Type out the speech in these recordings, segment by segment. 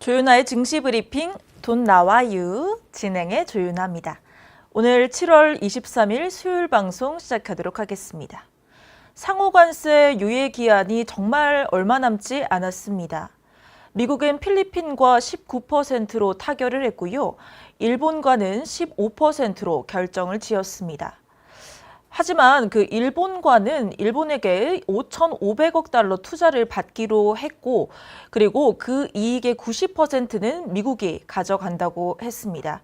조윤아의 증시 브리핑 돈 나와 유 진행의 조윤아입니다. 오늘 7월 23일 수요일 방송 시작하도록 하겠습니다. 상호관세 유예 기한이 정말 얼마 남지 않았습니다. 미국은 필리핀과 19%로 타결을 했고요. 일본과는 15%로 결정을 지었습니다. 하지만 그 일본과는 일본에게 5,500억 달러 투자를 받기로 했고, 그리고 그 이익의 90%는 미국이 가져간다고 했습니다.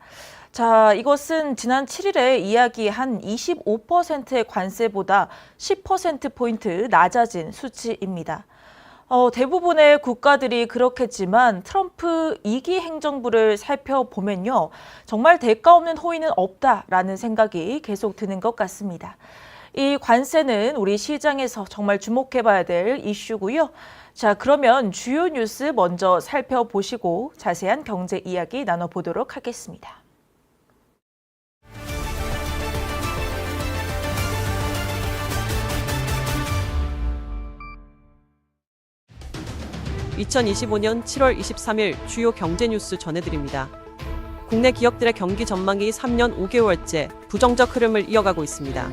자, 이것은 지난 7일에 이야기한 25%의 관세보다 10%포인트 낮아진 수치입니다. 어, 대부분의 국가들이 그렇겠지만 트럼프 2기 행정부를 살펴보면요. 정말 대가 없는 호의는 없다라는 생각이 계속 드는 것 같습니다. 이 관세는 우리 시장에서 정말 주목해 봐야 될 이슈고요. 자, 그러면 주요 뉴스 먼저 살펴보시고 자세한 경제 이야기 나눠보도록 하겠습니다. 2025년 7월 23일 주요 경제 뉴스 전해드립니다. 국내 기업들의 경기 전망이 3년 5개월째 부정적 흐름을 이어가고 있습니다.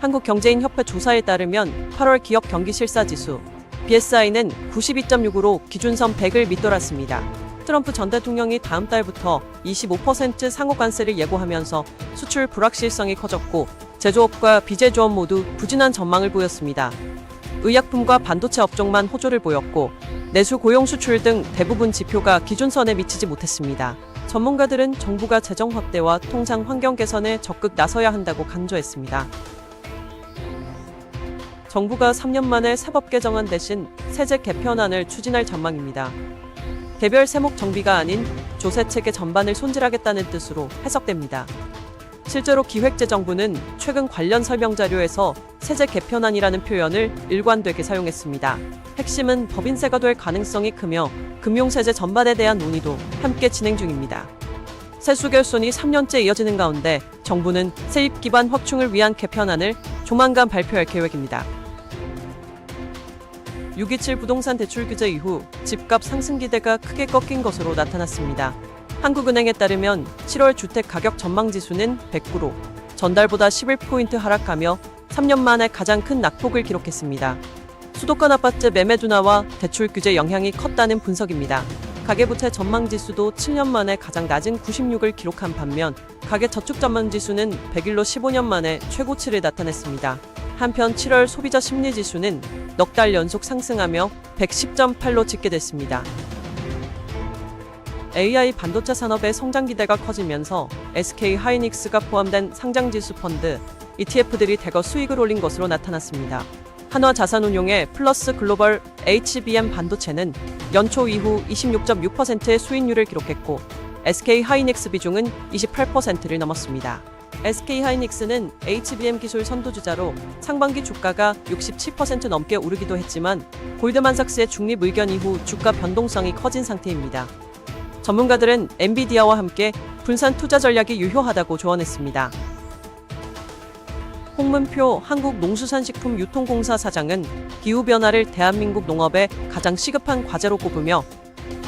한국경제인협회 조사에 따르면 8월 기업 경기 실사 지수 BSI는 92.6으로 기준선 100을 밑돌았습니다. 트럼프 전 대통령이 다음 달부터 25% 상호 관세를 예고하면서 수출 불확실성이 커졌고 제조업과 비제조업 모두 부진한 전망을 보였습니다. 의약품과 반도체 업종만 호조를 보였고 내수 고용 수출 등 대부분 지표가 기준선에 미치지 못했습니다. 전문가들은 정부가 재정 확대와 통상 환경 개선에 적극 나서야 한다고 강조했습니다. 정부가 3년 만에 사법 개정안 대신 세제 개편안을 추진할 전망입니다. 개별 세목 정비가 아닌 조세 체계 전반을 손질하겠다는 뜻으로 해석됩니다. 실제로 기획재정부는 최근 관련 설명 자료에서 세제 개편안이라는 표현을 일관되게 사용했습니다. 핵심은 법인세가 될 가능성이 크며 금융세제 전반에 대한 논의도 함께 진행 중입니다. 세수 결손이 3년째 이어지는 가운데 정부는 세입 기반 확충을 위한 개편안을 조만간 발표할 계획입니다. 6.27 부동산 대출 규제 이후 집값 상승 기대가 크게 꺾인 것으로 나타났습니다. 한국은행에 따르면 7월 주택 가격 전망 지수는 109로 전달보다 11포인트 하락하며 3년 만에 가장 큰 낙폭을 기록했습니다. 수도권 아파트 매매 둔화와 대출 규제 영향이 컸다는 분석입니다. 가계부채 전망 지수도 7년 만에 가장 낮은 96을 기록한 반면 가계 저축 전망 지수는 101로 15년 만에 최고치를 나타냈습니다. 한편 7월 소비자 심리 지수는 넉 달 연속 상승하며 110.8로 집계됐습니다. AI 반도체 산업의 성장 기대가 커지면서 SK 하이닉스가 포함된 상장 지수 펀드 ETF들이 대거 수익을 올린 것으로 나타났습니다. 한화 자산운용의 플러스 글로벌 HBM 반도체는 연초 이후 26.6%의 수익률을 기록했고 SK 하이닉스 비중은 28%를 넘었습니다. SK 하이닉스는 HBM 기술 선두주자로 상반기 주가가 67% 넘게 오르기도 했지만 골드만삭스의 중립 의견 이후 주가 변동성이 커진 상태입니다. 전문가들은 엔비디아와 함께 분산 투자 전략이 유효하다고 조언했습니다. 홍문표 한국농수산식품 유통공사 사장은 기후변화를 대한민국 농업의 가장 시급한 과제로 꼽으며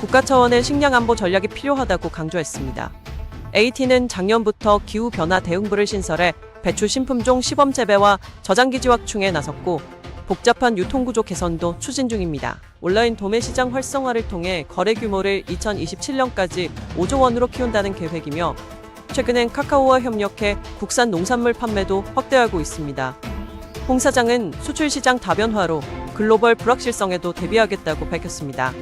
국가 차원의 식량 안보 전략이 필요하다고 강조했습니다. AT는 작년부터 기후변화 대응부를 신설해 배추 신품종 시범 재배와 저장기지 확충에 나섰고 복잡한 유통구조 개선도 추진 중입니다. 온라인 도매 시장 활성화를 통해 거래 규모를 2027년까지 5조 원으로 키운다는 계획이며 최근엔 카카오와 협력해 국산 농산물 판매도 확대하고 있습니다. 홍 사장은 수출 시장 다변화로 글로벌 불확실성에도 대비하겠다고 밝혔습니다.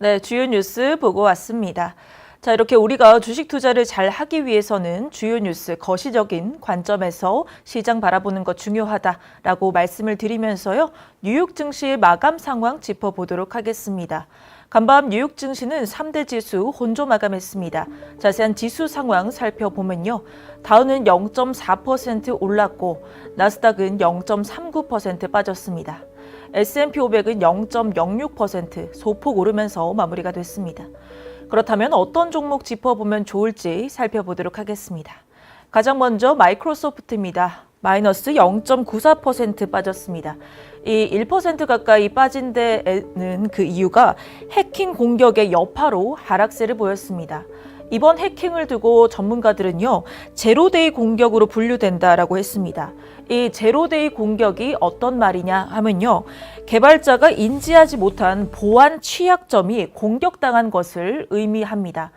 네, 주요 뉴스 보고 왔습니다. 자, 이렇게 우리가 주식 투자를 잘 하기 위해서는 주요 뉴스 거시적인 관점에서 시장 바라보는 것 중요하다라고 말씀을 드리면서요. 뉴욕 증시 마감 상황 짚어보도록 하겠습니다. 간밤 뉴욕 증시는 3대 지수 혼조 마감했습니다. 자세한 지수 상황 살펴보면요. 다우는 0.4% 올랐고 나스닥은 0.39% 빠졌습니다. S&P 500은 0.06% 소폭 오르면서 마무리가 됐습니다. 그렇다면 어떤 종목 짚어보면 좋을지 살펴보도록 하겠습니다. 가장 먼저 마이크로소프트입니다. 마이너스 0.94% 빠졌습니다. 이 1% 가까이 빠진 데에는 그 이유가 해킹 공격의 여파로 하락세를 보였습니다. 이번 해킹을 두고 전문가들은요, 제로데이 공격으로 분류된다라고 했습니다. 이 제로데이 공격이 어떤 말이냐 하면요, 개발자가 인지하지 못한 보안 취약점이 공격당한 것을 의미합니다.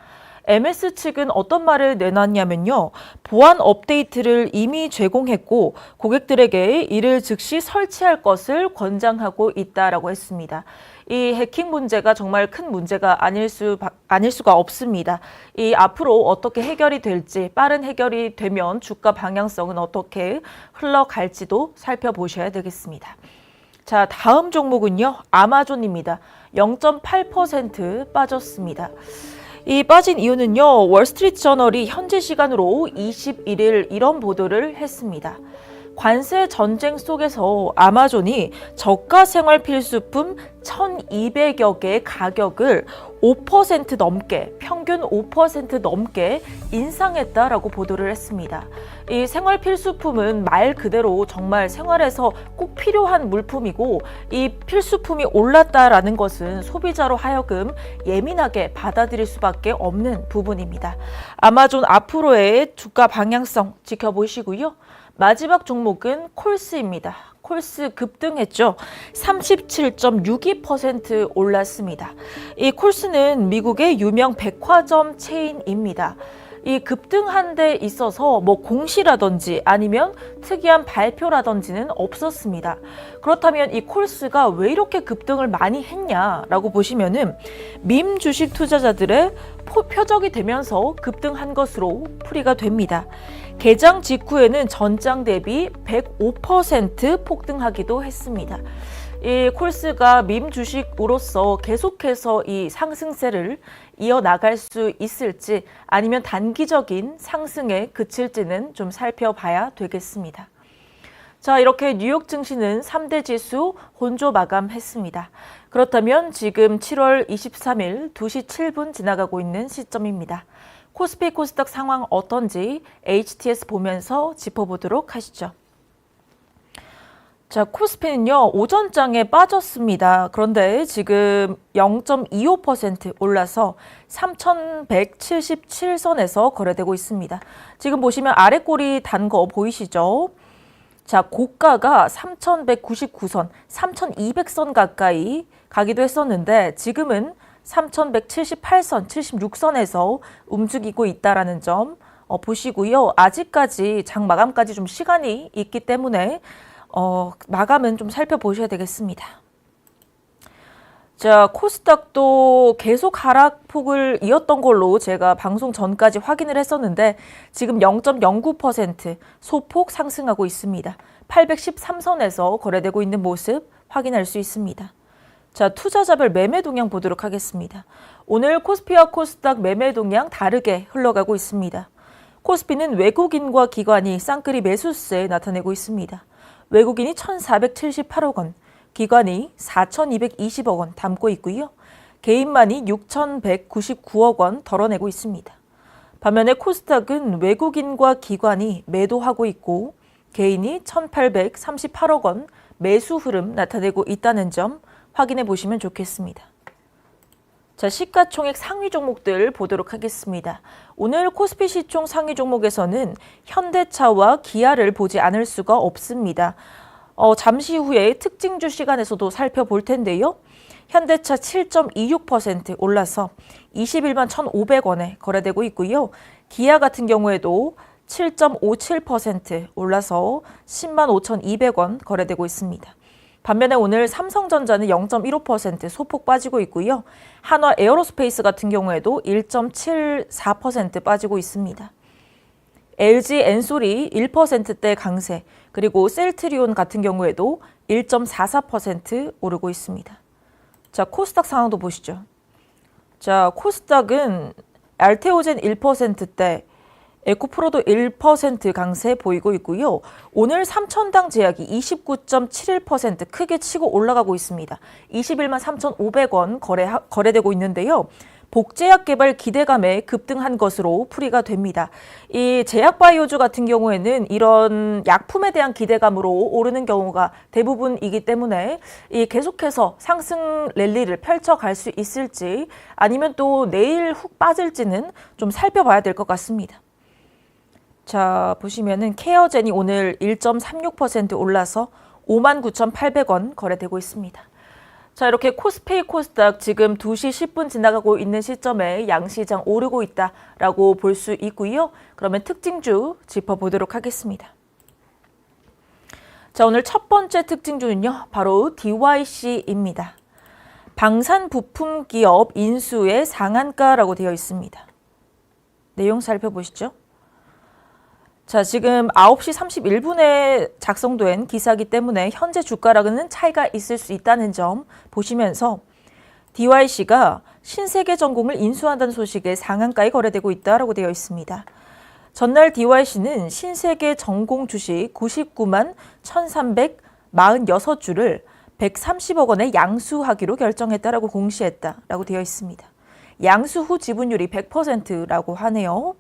MS 측은 어떤 말을 내놨냐면요. 보안 업데이트를 이미 제공했고 고객들에게 이를 즉시 설치할 것을 권장하고 있다라고 했습니다. 이 해킹 문제가 정말 큰 문제가 아닐 수 아닐 수가 없습니다. 이 앞으로 어떻게 해결이 될지 빠른 해결이 되면 주가 방향성은 어떻게 흘러갈지도 살펴보셔야 되겠습니다. 자, 다음 종목은요. 아마존입니다. 0.8% 빠졌습니다. 이 빠진 이유는요, 월스트리트 저널이 현지 시간으로 21일 이런 보도를 했습니다. 관세 전쟁 속에서 아마존이 저가 생활 필수품 1,200여 개의 가격을 5% 넘게, 평균 5% 넘게 인상했다라고 보도를 했습니다. 이 생활 필수품은 말 그대로 정말 생활에서 꼭 필요한 물품이고 이 필수품이 올랐다라는 것은 소비자로 하여금 예민하게 받아들일 수밖에 없는 부분입니다. 아마존 앞으로의 주가 방향성 지켜보시고요. 마지막 종목은 콜스입니다. 콜스 급등했죠. 37.62% 올랐습니다. 이 콜스는 미국의 유명 백화점 체인입니다. 이 급등한 데 있어서 뭐 공시라든지 아니면 특이한 발표라든지는 없었습니다. 그렇다면 이 콜스가 왜 이렇게 급등을 많이 했냐라고 보시면은 밈 주식 투자자들의 포- 표적이 되면서 급등한 것으로 풀이가 됩니다. 개장 직후에는 전장 대비 105% 폭등하기도 했습니다. 이 콜스가 밈 주식으로서 계속해서 이 상승세를 이어나갈 수 있을지 아니면 단기적인 상승에 그칠지는 좀 살펴봐야 되겠습니다. 자, 이렇게 뉴욕 증시는 3대 지수 혼조 마감했습니다. 그렇다면 지금 7월 23일 2시 7분 지나가고 있는 시점입니다. 코스피 코스닥 상황 어떤지 HTS 보면서 짚어보도록 하시죠. 자, 코스피는요, 오전장에 빠졌습니다. 그런데 지금 0.25% 올라서 3,177선에서 거래되고 있습니다. 지금 보시면 아래 꼬리 단 거 보이시죠? 자, 고가가 3,199선, 3,200선 가까이 가기도 했었는데 지금은 3,178선, 76선에서 움직이고 있다라는 점 어, 보시고요. 아직까지 장 마감까지 좀 시간이 있기 때문에 어, 마감은 좀 살펴보셔야 되겠습니다. 자, 코스닥도 계속 하락폭을 이었던 걸로 제가 방송 전까지 확인을 했었는데 지금 0.09% 소폭 상승하고 있습니다. 813선에서 거래되고 있는 모습 확인할 수 있습니다. 자, 투자자별 매매 동향 보도록 하겠습니다. 오늘 코스피와 코스닥 매매 동향 다르게 흘러가고 있습니다. 코스피는 외국인과 기관이 쌍끌이 매수세 나타내고 있습니다. 외국인이 1,478억 원, 기관이 4,220억 원 담고 있고요. 개인만이 6,199억 원 덜어내고 있습니다. 반면에 코스닥은 외국인과 기관이 매도하고 있고 개인이 1,838억 원 매수 흐름 나타내고 있다는 점 확인해 보시면 좋겠습니다. 자, 시가총액 상위 종목들 보도록 하겠습니다. 오늘 코스피 시총 상위 종목에서는 현대차와 기아를 보지 않을 수가 없습니다. 어, 잠시 후에 특징주 시간에서도 살펴볼 텐데요. 현대차 7.26% 올라서 21만 1,500원에 거래되고 있고요. 기아 같은 경우에도 7.57% 올라서 10만 5,200원 거래되고 있습니다. 반면에 오늘 삼성전자는 0.15% 소폭 빠지고 있고요. 한화 에어로스페이스 같은 경우에도 1.74% 빠지고 있습니다. LG 엔솔이 1%대 강세, 그리고 셀트리온 같은 경우에도 1.44% 오르고 있습니다. 자, 코스닥 상황도 보시죠. 자, 코스닥은 알테오젠 1%대, 에코프로도 1% 강세 보이고 있고요. 오늘 3천당 제약이 29.71% 크게 치고 올라가고 있습니다. 21만 3,500원 거래 거래되고 있는데요. 복제약 개발 기대감에 급등한 것으로 풀이가 됩니다. 이 제약바이오주 같은 경우에는 이런 약품에 대한 기대감으로 오르는 경우가 대부분이기 때문에 이 계속해서 상승 랠리를 펼쳐갈 수 있을지 아니면 또 내일 훅 빠질지는 좀 살펴봐야 될 것 같습니다. 자, 보시면은 케어젠이 오늘 1.36% 올라서 59,800원 거래되고 있습니다. 자, 이렇게 코스페이 코스닥 지금 2시 10분 지나가고 있는 시점에 양시장 오르고 있다라고 볼 수 있고요. 그러면 특징주 짚어보도록 하겠습니다. 자, 오늘 첫 번째 특징주는요. 바로 DYC입니다. 방산 부품 기업 인수의 상한가라고 되어 있습니다. 내용 살펴보시죠. 자, 지금 9시 31분에 작성된 기사이기 때문에 현재 주가랑은 차이가 있을 수 있다는 점 보시면서 DYC가 신세계 전공을 인수한다는 소식에 상한가에 거래되고 있다라고 되어 있습니다. 전날 DYC는 신세계 전공 주식 99만 1,346주를 130억 원에 양수하기로 결정했다라고 공시했다라고 되어 있습니다. 양수 후 지분율이 100%라고 하네요.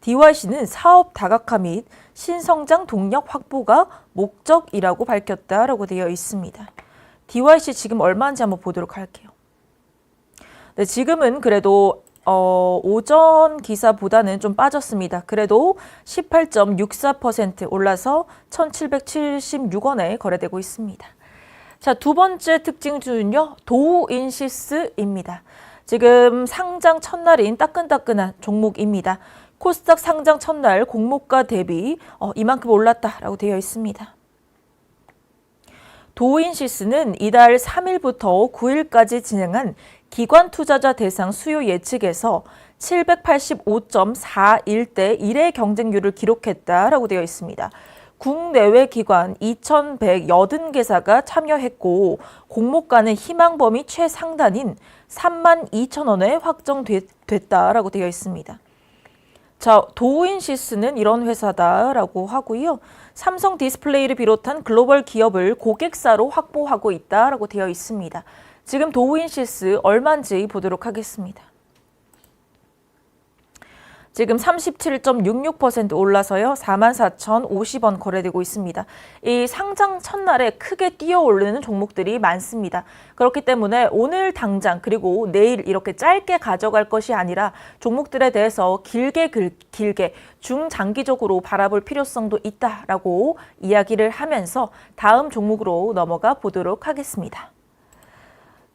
DYC는 사업 다각화 및 신성장 동력 확보가 목적이라고 밝혔다라고 되어 있습니다. DYC 지금 얼마인지 한번 보도록 할게요. 네, 지금은 그래도 어, 오전 기사보다는 좀 빠졌습니다. 그래도 18.64% 올라서 1,776원에 거래되고 있습니다. 자, 두 번째 특징 주는요, 도우인시스입니다. 지금 상장 첫날인 따끈따끈한 종목입니다. 코스닥 상장 첫날 공모가 대비 어, 이만큼 올랐다라고 되어 있습니다. 도인시스는 이달 3일부터 9일까지 진행한 기관 투자자 대상 수요 예측에서 785.41대 1의 경쟁률을 기록했다라고 되어 있습니다. 국내외 기관 2,180개사가 참여했고 공모가는 희망 범위 최상단인 3만 2천 원에 확정됐다라고 되어 있습니다. 자, 도우인시스는 이런 회사다라고 하고요. 삼성 디스플레이를 비롯한 글로벌 기업을 고객사로 확보하고 있다라고 되어 있습니다. 지금 도우인시스 얼마인지 보도록 하겠습니다. 지금 37.66% 올라서요. 44,050원 거래되고 있습니다. 이 상장 첫날에 크게 뛰어오르는 종목들이 많습니다. 그렇기 때문에 오늘 당장 그리고 내일 이렇게 짧게 가져갈 것이 아니라 종목들에 대해서 길게 길게 중장기적으로 바라볼 필요성도 있다라고 이야기를 하면서 다음 종목으로 넘어가 보도록 하겠습니다.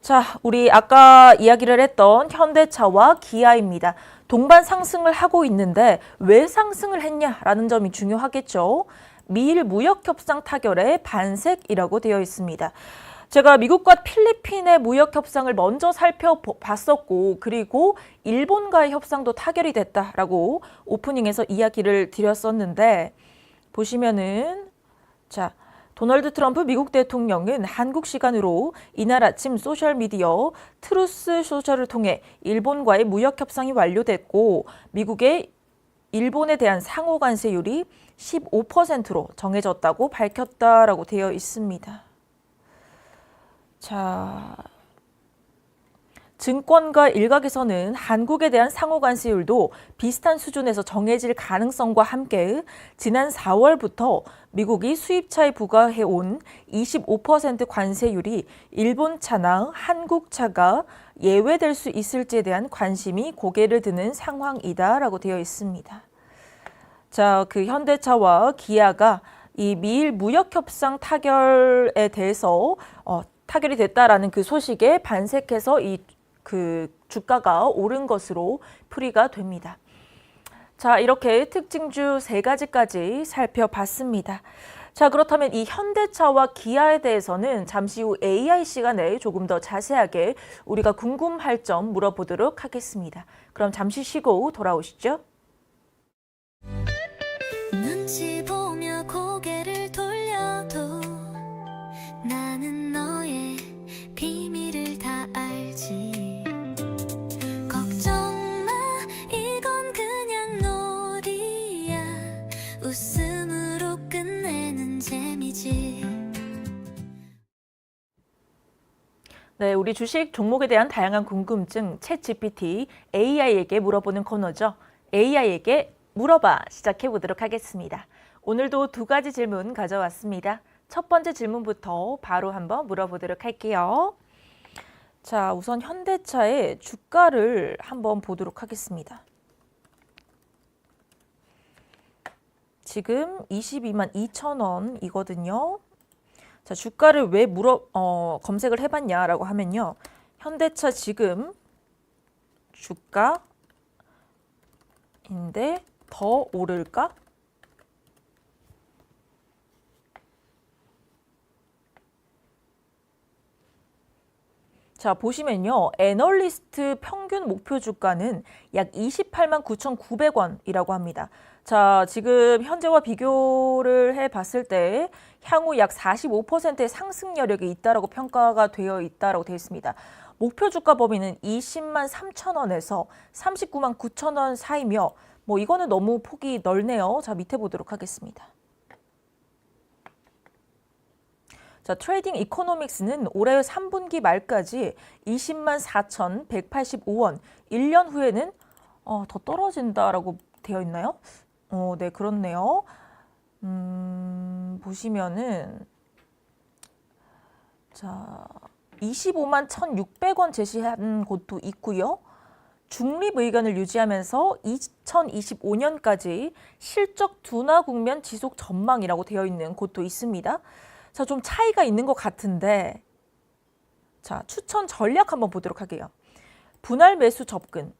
자, 우리 아까 이야기를 했던 현대차와 기아입니다. 동반 상승을 하고 있는데 왜 상승을 했냐라는 점이 중요하겠죠. 미일 무역 협상 타결의 반색이라고 되어 있습니다. 제가 미국과 필리핀의 무역 협상을 먼저 살펴봤었고 그리고 일본과의 협상도 타결이 됐다라고 오프닝에서 이야기를 드렸었는데 보시면은 자 도널드 트럼프 미국 대통령은 한국 시간으로 이날 아침 소셜미디어 트루스 소셜을 통해 일본과의 무역 협상이 완료됐고 미국의 일본에 대한 상호 관세율이 15%로 정해졌다고 밝혔다라고 되어 있습니다. 자, 증권가 일각에서는 한국에 대한 상호 관세율도 비슷한 수준에서 정해질 가능성과 함께 지난 4월부터 미국이 수입차에 부과해온 25% 관세율이 일본 차나 한국 차가 예외될 수 있을지에 대한 관심이 고개를 드는 상황이다라고 되어 있습니다. 자, 그 현대차와 기아가 이 미일 무역 협상 타결에 대해서 어, 타결이 됐다라는 그 소식에 반색해서 이 그 주가가 오른 것으로 풀이가 됩니다. 자, 이렇게 특징주 세 가지까지 살펴봤습니다. 자, 그렇다면 이 현대차와 기아에 대해서는 잠시 후 AI 시간에 조금 더 자세하게 우리가 궁금할 점 물어보도록 하겠습니다. 그럼 잠시 쉬고 돌아오시죠. 네, 우리 주식 종목에 대한 다양한 궁금증 챗 GPT AI에게 물어보는 코너죠. AI에게 물어봐 시작해 보도록 하겠습니다. 오늘도 두 가지 질문 가져왔습니다. 첫 번째 질문부터 바로 한번 물어보도록 할게요. 자, 우선 현대차의 주가를 한번 보도록 하겠습니다. 지금 22만 2천 원이거든요. 자, 주가를 왜 물어 어, 검색을 해봤냐라고 하면요. 현대차 지금 주가인데 더 오를까? 자, 보시면요. 애널리스트 평균 목표 주가는 약 28만 9,900원이라고 합니다. 자, 지금 현재와 비교를 해 봤을 때 향후 약 45%의 상승 여력이 있다라고 평가가 되어 있다라고 되어 있습니다. 목표 주가 범위는 20만 3천 원에서 39만 9천 원 사이며 뭐 이거는 너무 폭이 넓네요. 자, 밑에 보도록 하겠습니다. 자, 트레이딩 이코노믹스는 올해 3분기 말까지 20만 4,185원, 1년 후에는 어, 더 떨어진다라고 되어 있나요? 어, 네, 그렇네요. 음, 보시면은 자, 25만 1,600원 제시한 곳도 있고요. 중립 의견을 유지하면서 2025년까지 실적 둔화 국면 지속 전망이라고 되어 있는 곳도 있습니다. 자, 좀 차이가 있는 것 같은데, 자, 추천 전략 한번 보도록 할게요. 분할 매수 접근.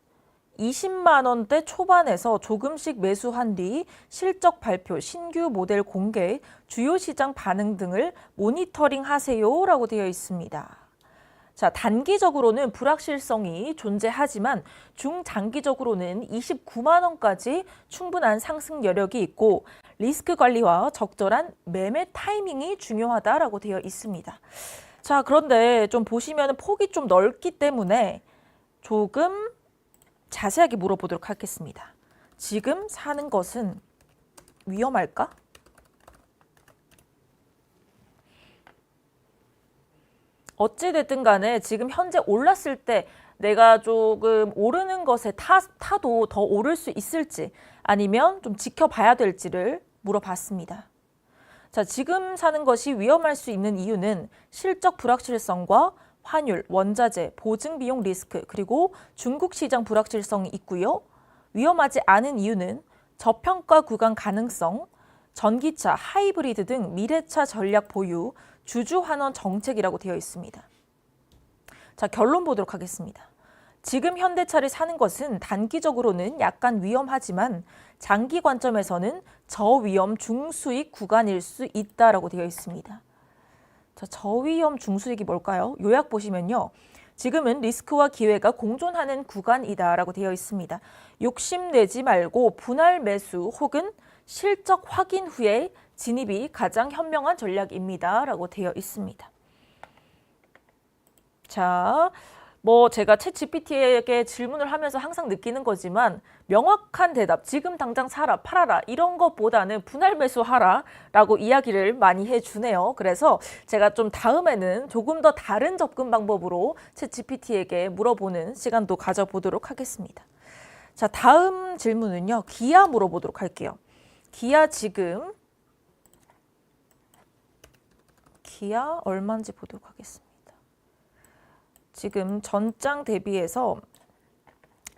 20만 원대 초반에서 조금씩 매수한 뒤 실적 발표, 신규 모델 공개, 주요 시장 반응 등을 모니터링 하세요라고 되어 있습니다. 자, 단기적으로는 불확실성이 존재하지만 중장기적으로는 29만 원까지 충분한 상승 여력이 있고 리스크 관리와 적절한 매매 타이밍이 중요하다라고 되어 있습니다. 자, 그런데 좀 보시면 폭이 좀 넓기 때문에 조금 자세하게 물어보도록 하겠습니다. 지금 사는 것은 위험할까? 어찌됐든 간에 지금 현재 올랐을 때 내가 조금 오르는 것에 타, 타도 더 오를 수 있을지 아니면 좀 지켜봐야 될지를 물어봤습니다. 자, 지금 사는 것이 위험할 수 있는 이유는 실적 불확실성과 환율, 원자재, 보증 비용 리스크, 그리고 중국 시장 불확실성이 있고요. 위험하지 않은 이유는 저평가 구간 가능성, 전기차, 하이브리드 등 미래차 전략 보유, 주주 환원 정책이라고 되어 있습니다. 자, 결론 보도록 하겠습니다. 지금 현대차를 사는 것은 단기적으로는 약간 위험하지만 장기 관점에서는 저위험 중수익 구간일 수 있다라고 되어 있습니다. 자, 저위험 중수익이 뭘까요? 요약 보시면요. 지금은 리스크와 기회가 공존하는 구간이다라고 되어 있습니다. 욕심내지 말고 분할 매수 혹은 실적 확인 후에 진입이 가장 현명한 전략입니다 라고 되어 있습니다. 자, 뭐 제가 챗 GPT에게 질문을 하면서 항상 느끼는 거지만 명확한 대답, 지금 당장 사라, 팔아라 이런 것보다는 분할 매수하라 라고 이야기를 많이 해주네요. 그래서 제가 좀 다음에는 조금 더 다른 접근 방법으로 챗 GPT에게 물어보는 시간도 가져보도록 하겠습니다. 자, 다음 질문은요. 기아 물어보도록 할게요. 기아 지금 기아 얼마인지 보도록 하겠습니다. 지금 전장 대비해서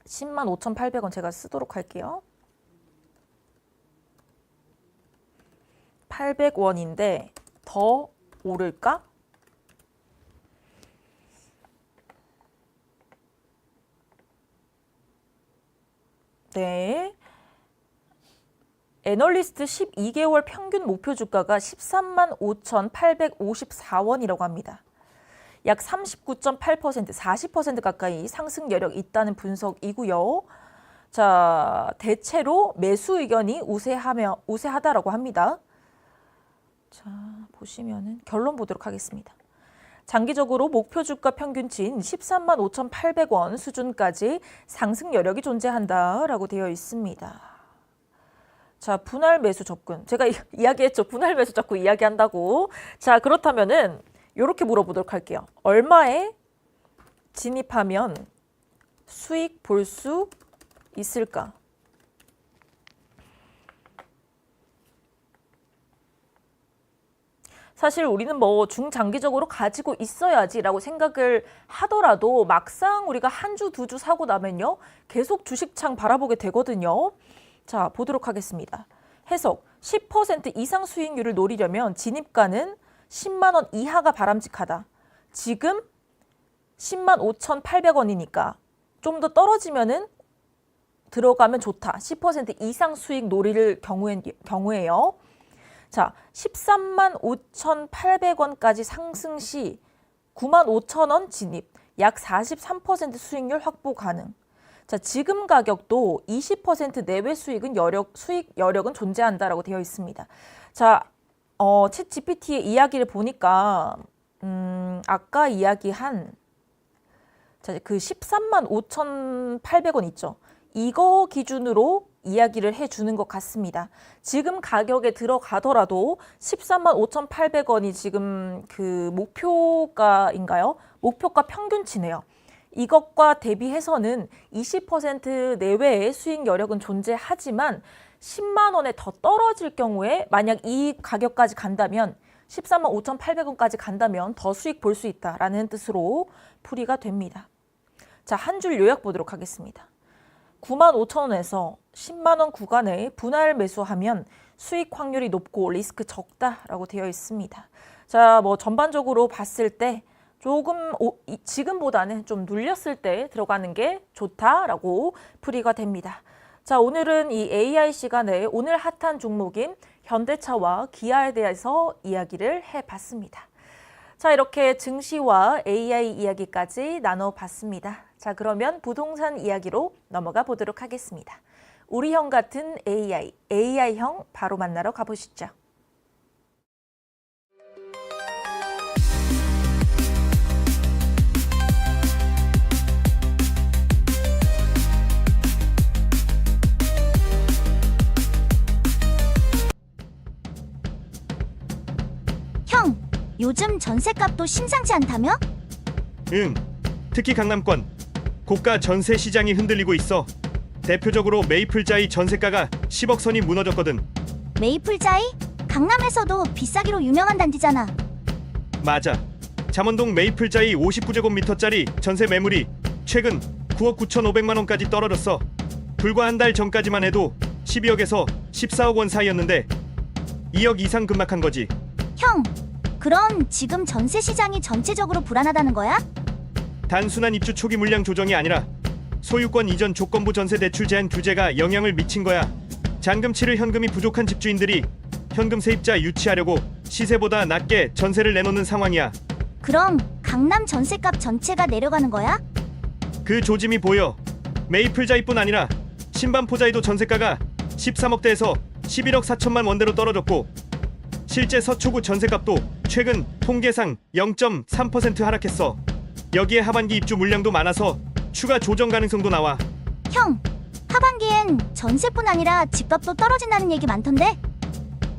10만 5,800원 제가 쓰도록 할게요. 800원인데 더 오를까? 네. 애널리스트 12개월 평균 목표 주가가 13만 5,854원이라고 합니다. 약 39.8%, 40% 가까이 상승 여력이 있다는 분석이고요. 자, 대체로 매수 의견이 우세하며 우세하다라고 합니다. 자, 보시면은 결론 보도록 하겠습니다. 장기적으로 목표 주가 평균치인 13만 5,800원 수준까지 상승 여력이 존재한다라고 되어 있습니다. 자, 분할 매수 접근. 제가 이- 이야기했죠. 분할 매수 자꾸 이야기한다고. 자, 그렇다면은 이렇게 물어보도록 할게요. 얼마에 진입하면 수익 볼 수 있을까? 사실 우리는 뭐 중장기적으로 가지고 있어야지라고 생각을 하더라도 막상 우리가 한 주, 두 주 사고 나면요. 계속 주식창 바라보게 되거든요. 자, 보도록 하겠습니다. 해석. 10% 이상 수익률을 노리려면 진입가는 10만 원 이하가 바람직하다. 지금 10만 5,800원이니까 좀 더 떨어지면은 들어가면 좋다. 10% 이상 수익 노릴 경우엔, 경우에요. 자, 13만 5,800원까지 상승 시 9만 5천 원 진입, 약 43% 수익률 확보 가능. 자, 지금 가격도 20% 내외 수익은 여력, 수익 여력은 존재한다라고 되어 있습니다. 자, 어, 챗 GPT의 이야기를 보니까, 음, 아까 이야기한, 자, 그 13만 5,800원 있죠. 이거 기준으로 이야기를 해주는 것 같습니다. 지금 가격에 들어가더라도 13만 5,800원이 지금 그 목표가인가요? 목표가 평균치네요. 이것과 대비해서는 20% 내외의 수익 여력은 존재하지만 10만 원에 더 떨어질 경우에 만약 이 가격까지 간다면 13만 5,800원까지 간다면 더 수익 볼 수 있다라는 뜻으로 풀이가 됩니다. 자, 한 줄 요약 보도록 하겠습니다. 9만 5천 원에서 10만 원 구간에 분할 매수하면 수익 확률이 높고 리스크 적다라고 되어 있습니다. 자, 뭐 전반적으로 봤을 때 조금 오- 이- 지금보다는 좀 눌렸을 때 들어가는 게 좋다라고 풀이가 됩니다. 자, 오늘은 이 AI 시간에 오늘 핫한 종목인 현대차와 기아에 대해서 이야기를 해봤습니다. 자, 이렇게 증시와 AI 이야기까지 나눠봤습니다. 자, 그러면 부동산 이야기로 넘어가 보도록 하겠습니다. 우리 형 같은 AI, AI형 바로 만나러 가보시죠. 요즘 전셋값도 심상치 않다며? 응. 특히 강남권 고가 전세 시장이 흔들리고 있어. 대표적으로 메이플자이 전세가가 10억 선이 무너졌거든. 메이플자이? 강남에서도 비싸기로 유명한 단지잖아. 맞아. 잠원동 메이플자이 59제곱미터짜리 전세 매물이 최근 9억 9,500만 원까지 떨어졌어. 불과 한 달 전까지만 해도 12억에서 14억 원 사이였는데 2억 이상 급락한 거지. 형, 그럼 지금 전세 시장이 전체적으로 불안하다는 거야? 단순한 입주 초기 물량 조정이 아니라 소유권 이전 조건부 전세 대출 제한 규제가 영향을 미친 거야. 잔금 치를 현금이 부족한 집주인들이 현금 세입자 유치하려고 시세보다 낮게 전세를 내놓는 상황이야. 그럼 강남 전세값 전체가 내려가는 거야? 그 조짐이 보여. 메이플자이뿐 아니라 신반포자이도 전세가가 13억대에서 11억 4천만 원대로 떨어졌고 실제 서초구 전세값도 최근 통계상 0.3% 하락했어. 여기에 하반기 입주 물량도 많아서 추가 조정 가능성도 나와. 형, 하반기엔 전세뿐 아니라 집값도 떨어진다는 얘기 많던데?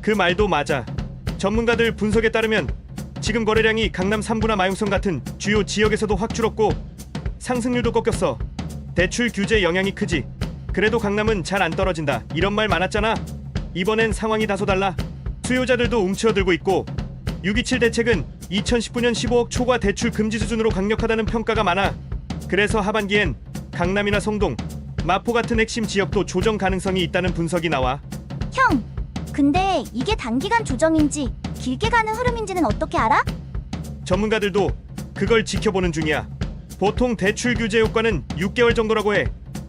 그 말도 맞아. 전문가들 분석에 따르면 지금 거래량이 강남 3구나 마용성 같은 주요 지역에서도 확 줄었고 상승률도 꺾였어. 대출 규제 영향이 크지. 그래도 강남은 잘 안 떨어진다. 이런 말 많았잖아. 이번엔 상황이 다소 달라. 수요자들도 움츠러들고 있고 627 대책은 2019년 15억 초과 대출 금지 수준으로 강력하다는 평가가 많아. 그래서 하반기엔 강남이나 성동, 마포 같은 핵심 지역도 조정 가능성이 있다는 분석이 나와. 형, 근데 이게 단기간 조정인지 길게 가는 흐름인지는 어떻게 알아? 전문가들도 그걸 지켜보는 중이야. 보통 대출 규제 효과는 6개월 정도라고 해.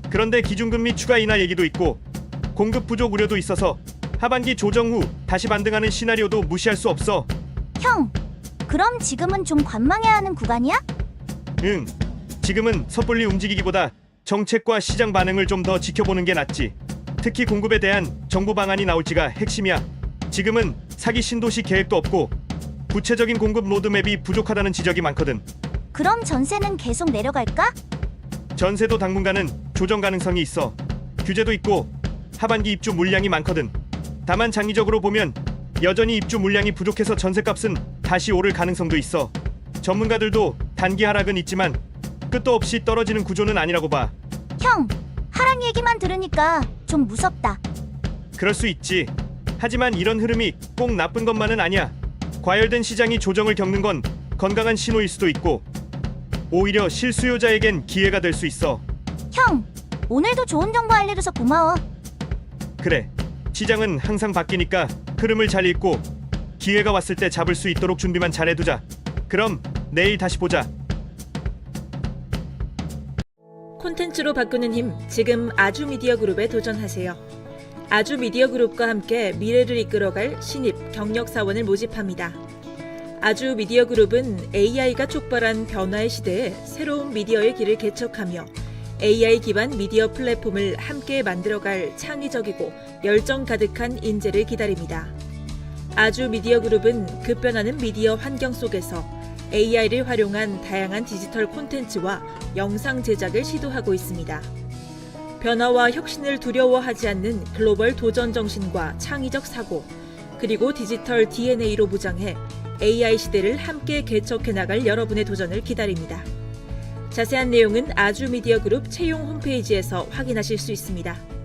그런데 기준금리 추가 인하 얘기도 있고 공급 부족 우려도 있어서 하반기 조정 후 다시 반등하는 시나리오도 무시할 수 없어. 형, 그럼 지금은 좀 관망해야 하는 구간이야? 응. 지금은 섣불리 움직이기보다 정책과 시장 반응을 좀 더 지켜보는 게 낫지. 특히 공급에 대한 정부 방안이 나올지가 핵심이야. 지금은 사기 신도시 계획도 없고 구체적인 공급 로드맵이 부족하다는 지적이 많거든. 그럼 전세는 계속 내려갈까? 전세도 당분간은 조정 가능성이 있어. 규제도 있고 하반기 입주 물량이 많거든. 다만 장기적으로 보면 여전히 입주 물량이 부족해서 전세값은 다시 오를 가능성도 있어. 전문가들도 단기 하락은 있지만 끝도 없이 떨어지는 구조는 아니라고 봐. 형, 하랑 얘기만 들으니까 좀 무섭다. 그럴 수 있지. 하지만 이런 흐름이 꼭 나쁜 것만은 아니야. 과열된 시장이 조정을 겪는 건 건강한 신호일 수도 있고 오히려 실수요자에겐 기회가 될 수 있어. 형, 오늘도 좋은 정보 알려줘서 고마워. 그래. 시장은 항상 바뀌니까 흐름을 잘 읽고 기회가 왔을 때 잡을 수 있도록 준비만 잘 해두자. 그럼 내일 다시 보자. 콘텐츠로 바꾸는 힘, 지금 아주 미디어 그룹에 도전하세요. 아주 미디어 그룹과 함께 미래를 이끌어갈 신입 경력 사원을 모집합니다. 아주 미디어 그룹은 AI가 촉발한 변화의 시대에 새로운 미디어의 길을 개척하며 AI 기반 미디어 플랫폼을 함께 만들어갈 창의적이고 열정 가득한 인재를 기다립니다. 아주 미디어 그룹은 급변하는 미디어 환경 속에서 AI를 활용한 다양한 디지털 콘텐츠와 영상 제작을 시도하고 있습니다. 변화와 혁신을 두려워하지 않는 글로벌 도전 정신과 창의적 사고, 그리고 디지털 DNA로 무장해 AI 시대를 함께 개척해 나갈 여러분의 도전을 기다립니다. 자세한 내용은 아주 미디어 그룹 채용 홈페이지에서 확인하실 수 있습니다.